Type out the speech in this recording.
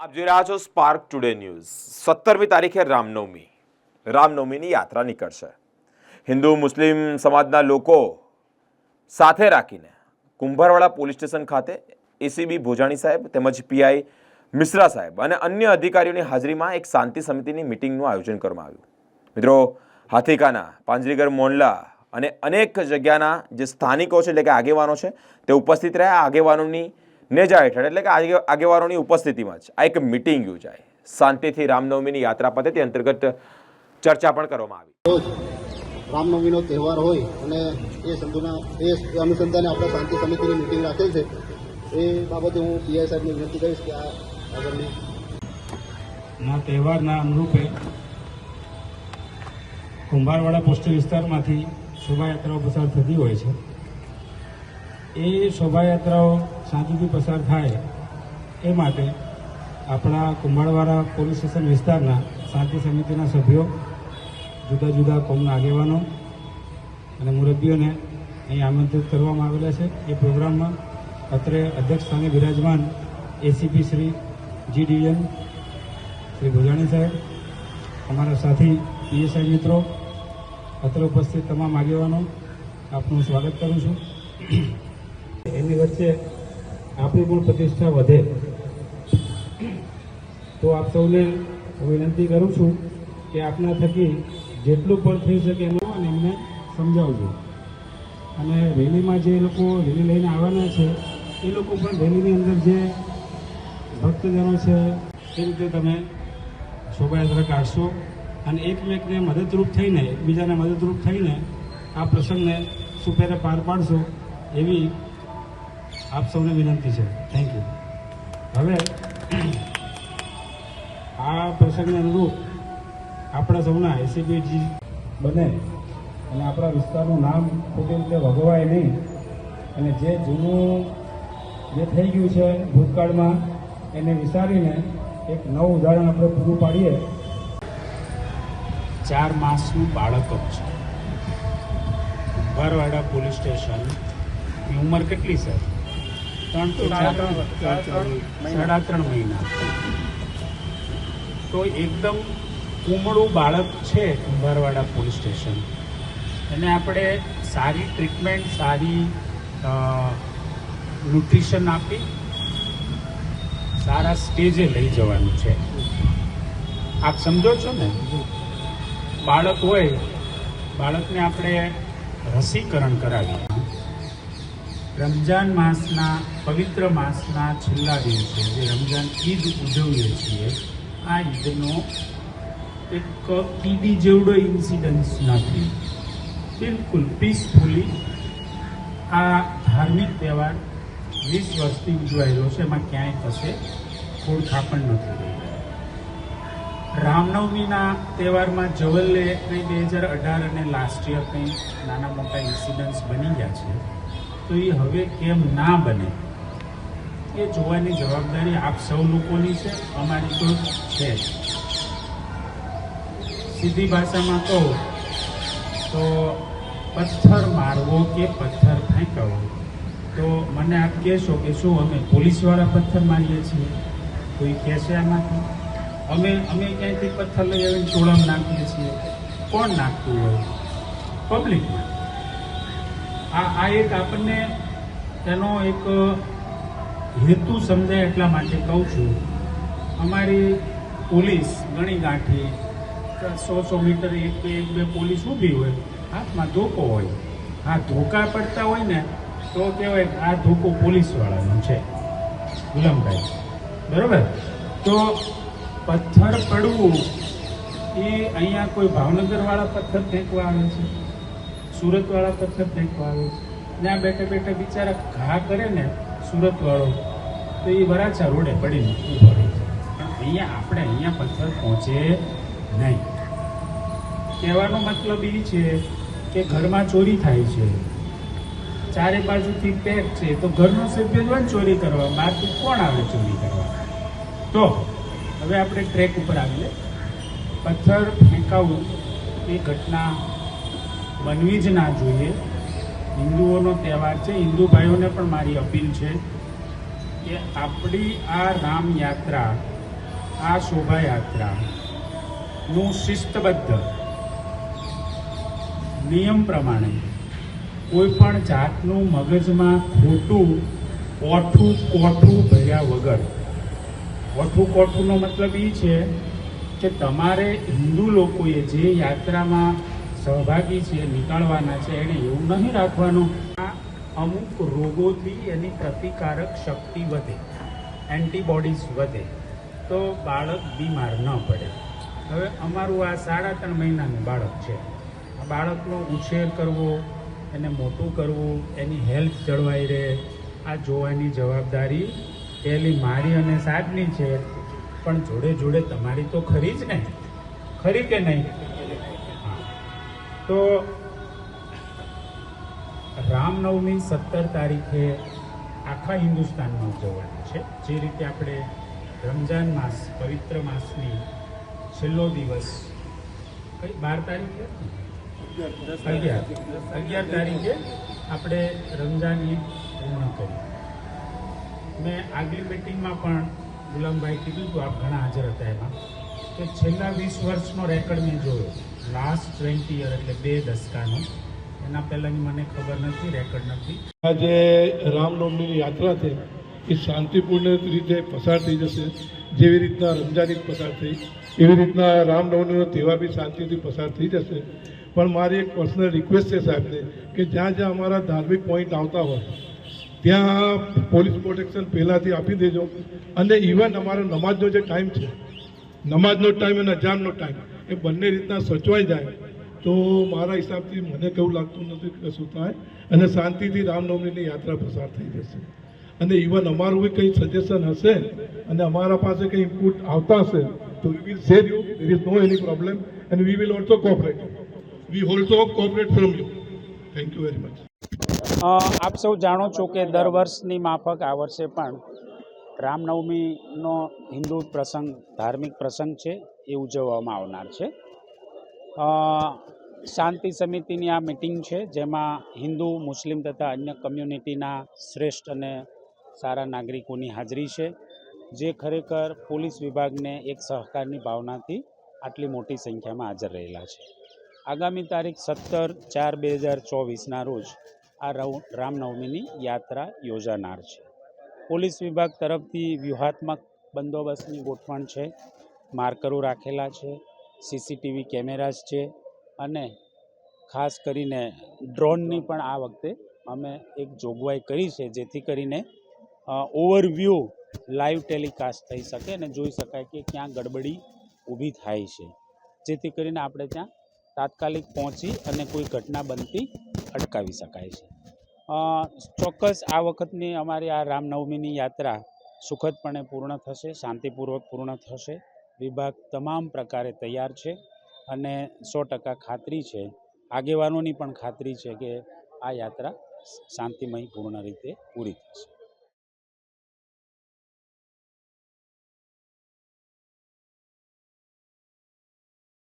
આપ જોઈ રહ્યા છો સ્પાર્ક ટુડે ન્યૂઝ સત્તરમી તારીખે રામનવમી. રામનવમીની યાત્રા નીકળશે. હિન્દુ, મુસ્લિમ સમાજના લોકો સાથે રાખીને કુંભારવાડા પોલીસ સ્ટેશન ખાતે એસીબી ભોજાણી સાહેબ તેમજ પીઆઈ મિશ્રા સાહેબ અને અન્ય અધિકારીઓની હાજરીમાં એક શાંતિ સમિતિની મિટિંગનું આયોજન કરવામાં આવ્યું. મિત્રો, હાથીકાના, પાંજરીગર મોહલ્લા અને અનેક જગ્યાના જે સ્થાનિકો છે એટલે કે આગેવાનો છે, તે ઉપસ્થિત રહ્યા. આગેવાનોની નેજા હેઠળ એટલે કે આગે- આગેવાનોની ઉપસ્થિતિમાં જ. આ એક મિટિંગ યોજાય. શાંતિથી રામનવમીની યાત્રા પદ્ધતિ તે અંતર્ગત ચર્ચા પણ કરવામાં આવી. રામનવમીનો તહેવાર હોય અને એ સંધુના એ અનુસંધાને આપણે શાંતિ સમિતિની મિટિંગ રાખેલ છે એ બાબતે હું પીઆઈ સાહેબને વિનંતી કરીશ કે આ આગળની ના તહેવારના અનુરૂપે કુંભારવાડા પોસ્ટ વિસ્તારમાંથી શોભાયાત્રાઓ પસાર થતી હોય છે. એ શોભાયાત્રાઓ શાંતિથી પસાર થાય એ માટે આપણા કુંભારવાડા પોલીસ સ્ટેશન વિસ્તારના શાંતિ સમિતિના સભ્યો, જુદા જુદા કોમના આગેવાનો અને મુરબ્બીઓને અહીં આમંત્રિત કરવામાં આવેલા છે. એ પ્રોગ્રામમાં અત્રે અધ્યક્ષ સ્થાને બિરાજમાન ACP Shri G division Shri Bhujani સાહેબ, અમારા સાથી પીએસઆઈ મિત્રો, અત્રે ઉપસ્થિત તમામ આગેવાનો, આપનું સ્વાગત કરું છું. એની વચ્ચે આપણી પણ પ્રતિષ્ઠા વધે. તો આપ સૌને વિનંતી કરું છું કે આપના થકી જેટલું પણ થઈ શકે એમાં અને એમને સમજાવજો. અને રેલીમાં જે લોકો રેલી લઈને આવવાના છે, એ લોકો પણ રેલીની અંદર જે ભક્તજનો છે, એ રીતે તમે શોભાયાત્રા કાઢશો અને એકમેકને મદદરૂપ થઈને, એકબીજાને મદદરૂપ થઈને આ પ્રસંગને સુપેરે પાર પાડશો એવી આપ સૌને વિનંતી છે. થેન્ક યુ હવે, આ પ્રસંગને અનુરૂપ આપણા સૌના એસીબીજી બને અને આપણા વિસ્તારનું નામ ખોટી રીતે ભગવાય નહીં. અને જે જૂનું જે થઈ ગયું છે ભૂતકાળમાં, એને વિચારીને એક નવું ઉદાહરણ આપણે પૂરું પાડીએ. ચાર માસનું બાળક છે. Bharwada police station. ની ઉંમર કેટલી ચાર સાડા ત્રણ મહિના. તો એકદમ કુમળું બાળક છે કુંભારવાડા પોલીસ સ્ટેશન. એને આપણે સારી ટ્રીટમેન્ટ સારી ન્યુટ્રિશન આપી સારા સ્ટેજે લઈ જવાનું છે. આપ સમજો છો ને? બાળક હોય બાળકને આપણે રસીકરણ કરાવીએ. રમજાન માસના પવિત્ર માસના છેલ્લા દિવસે જે રમજાન ઈદ ઉજવીએ છીએ, આ ઈદનો એક ઈદી જેવડો ઇન્સિડન્સ નથી. બિલકુલ પીસફુલી આ ધાર્મિક તહેવાર વીસ વર્ષથી ઉજવાયેલો છે, એમાં ક્યાંય કશે ખોળખા પણ નથી રહી રામનવમીના તહેવારમાં જવલ્લે કંઈ બે હજાર અઢાર અને લાસ્ટ યર કંઈ નાના મોટા ઇન્સિડન્ટ્સ બની ગયા છે. તો એ હવે કેમ ના બને? એ જોવાની જવાબદારી આપ સૌ લોકોની છે, અમારી તો છે. સીધી ભાષામાં કહું તો પથ્થર મારવો કે પથ્થર ફેંકવો? તો મને આપ કહેશો કે શું અમે પોલીસવાળા પથ્થર મારીએ છીએ? કોઈ કહેશે આમાંથી? અમે અમે ક્યાંયથી પથ્થર લઈ આવીને ચોળામ નાખીએ છીએ? કોણ નાખતું હોય? પબ્લિકમાં. આ આ એક આપણને તેનો એક હેતુ સમજાય એટલા માટે કહું છું. અમારી પોલીસ ગણી ગાંઠી, સો સો મીટર એક બે એક બે પોલીસ ઊભી હોય, હાથમાં ધોકો હોય. આ ધોકા પડતા હોય ને, તો કહેવાય આ ધોકો પોલીસવાળાનો છે. ગુલામભાઈ, બરાબર? તો પથ્થર પડવું, એ અહીંયા કોઈ ભાવનગરવાળા પથ્થર ફેંકવા આવે છે? સુરતવાળા પથ્થર ફેંકવા આવે છે. ત્યાં બેઠે બેઠા બિચારા ઘા કરે ને સુરતવાળો, તો એ વરાછા રોડે પડીને ઊભો રહી છે. પણ અહીંયા આપણે અહીંયા પથ્થર પહોંચે નહીં. કહેવાનો મતલબ એ છે કે ઘરમાં ચોરી થાય છે. ચારે બાજુથી પેક છે, તો ઘરનો સભ્ય જ હોય ને ચોરી કરવા બહારથી કોણ આવે ચોરી કરવા? તો હવે આપણે ટ્રેક ઉપર આવીએ. પથ્થર ફેંકાવું એ ઘટના બનવી જ ના જોઈએ. હિન્દુઓનો તહેવાર છે. હિન્દુ ભાઈઓને પણ મારી અપીલ છે કે આપણી આ રામ યાત્રા આ શોભાયાત્રાનું શિસ્તબદ્ધ નિયમ પ્રમાણે કોઈ પણ જાતનું મગજમાં ખોટું, કોઠું કોઠું ભર્યા વગર, કોઠું, કોઠુંનો મતલબ એ છે કે તમારે હિન્દુ લોકોએ જે યાત્રામાં સહભાગી છે નીકળવાના છે. એને એવું નહીં રાખવાનું. આ અમુક રોગોથી એની પ્રતિકારક શક્તિ વધે, એન્ટીબોડીઝ વધે, તો બાળક બીમાર ન પડે. હવે અમારું આ સાડા ત્રણ મહિનાનું બાળક છે. આ બાળકનો ઉછેર કરવો, એને મોટું કરવું, એની હેલ્થ જળવાઈ રહે, આ જોવાની જવાબદારી પહેલી મારી અને સાહેબની છે. પણ જોડે જોડે તમારી તો ખરી જ ને? ખરી કે નહીં? તો રામનવમી સત્તર તારીખે આખા હિન્દુસ્તાનમાં ઉજવવાની છે. જે રીતે આપણે રમજાન માસ, પવિત્ર માસની છેલ્લો દિવસ, કઈ બાર તારીખે? અગિયાર. અગિયાર તારીખે આપણે રમજાન ઈદ પૂર્ણ કરી મેં આગલી મિટિંગમાં પણ ગુલામભાઈ કીધું હતું, આપ ઘણા હાજર હતા એમાં, કે છેલ્લા વીસ વર્ષનો રેકર્ડ મેં જોયો. લાસ્ટ ટ્વેન્ટી યર એટલે બે દસકાનો. એના પહેલાંની મને ખબર નથી રેકર્ડ નથી. આજે રામનવમીની યાત્રા છે, એ શાંતિપૂર્ણ રીતે પસાર થઈ જશે, જેવી રીતના રમજાન પસાર થઈ, એવી રીતના રામનવમીનો તહેવાર બી શાંતિથી પસાર થઈ જશે. પણ મારી એક પર્સનલ રિક્વેસ્ટ છે સાહેબને, કે જ્યાં જ્યાં અમારા ધાર્મિક પોઈન્ટ આવતા હોય, ત્યાં પોલીસ પ્રોટેક્શન પહેલાંથી આપી દેજો. અને ઇવન અમારો નમાજનો જે ટાઈમ છે, નમાજનો ટાઈમ અને અજાનનો ટાઈમ એ બંને રીતના સચવાઈ જાય, તો મારા હિસાબથી મને કેવું લાગતું નથી કે શું થાય, અને શાંતિથી રામનવમીની યાત્રા પસાર થઈ જશે. અને ઇવન અમારું બી કંઈ સજેશન હશે, અને અમારા પાસે કંઈ ઇનપુટ આવતા હશે, તો we will share you there is no any problem and we will also cooperate we also cooperate from you thank you very much આપ સૌ જાણો છો કે દર વર્ષની માફક આ વર્ષે પણ રામનવમીનો હિન્દુ પ્રસંગ ધાર્મિક પ્રસંગ છે. એ ઉજવવામાં આવનાર છે. શાંતિ સમિતિની આ મિટિંગ છે, જેમાં હિન્દુ, મુસ્લિમ તથા અન્ય કમ્યુનિટીના શ્રેષ્ઠ અને સારા નાગરિકોની હાજરી છે, જે ખરેખર પોલીસ વિભાગને એક સહકારની ભાવનાથી આટલી મોટી સંખ્યામાં હાજર રહેલા છે. આગામી તારીખ સત્તર ચાર બે હજાર ચોવીસના રોજ આ રામનવમીની યાત્રા યોજાનાર છે. પોલીસ વિભાગ તરફથી વ્યૂહાત્મક બંદોબસ્તની ગોઠવણ છે. માર્કરો રાખેલા છે, સીસીટીવી કેમેરાઝ છે અને ખાસ કરીને ડ્રોનની પણ આ વખતે અમે એક જોગવાઈ કરી છે, જેથી કરીને ઓવરવ્યૂ લાઈવ ટેલિકાસ્ટ થઈ શકે અને જોઈ શકાય કે ક્યાં ગડબડી ઊભી થાય છે. જેથી કરીને આપણે ત્યાં તાત્કાલિક પહોંચી અને કોઈ ઘટના બનતી અટકાવી શકાય છે. ચોક્કસ આ વખતની અમારી આ રામનવમીની યાત્રા સુખદપણે પૂર્ણ થશે, શાંતિપૂર્વક પૂર્ણ થશે. વિભાગ તમામ પ્રકારે તૈયાર છે અને સો ટકા ખાતરી છે. આગેવાનોની પણ ખાતરી છે કે આ યાત્રા શાંતિમય, પૂર્ણ રીતે પૂરી થશે.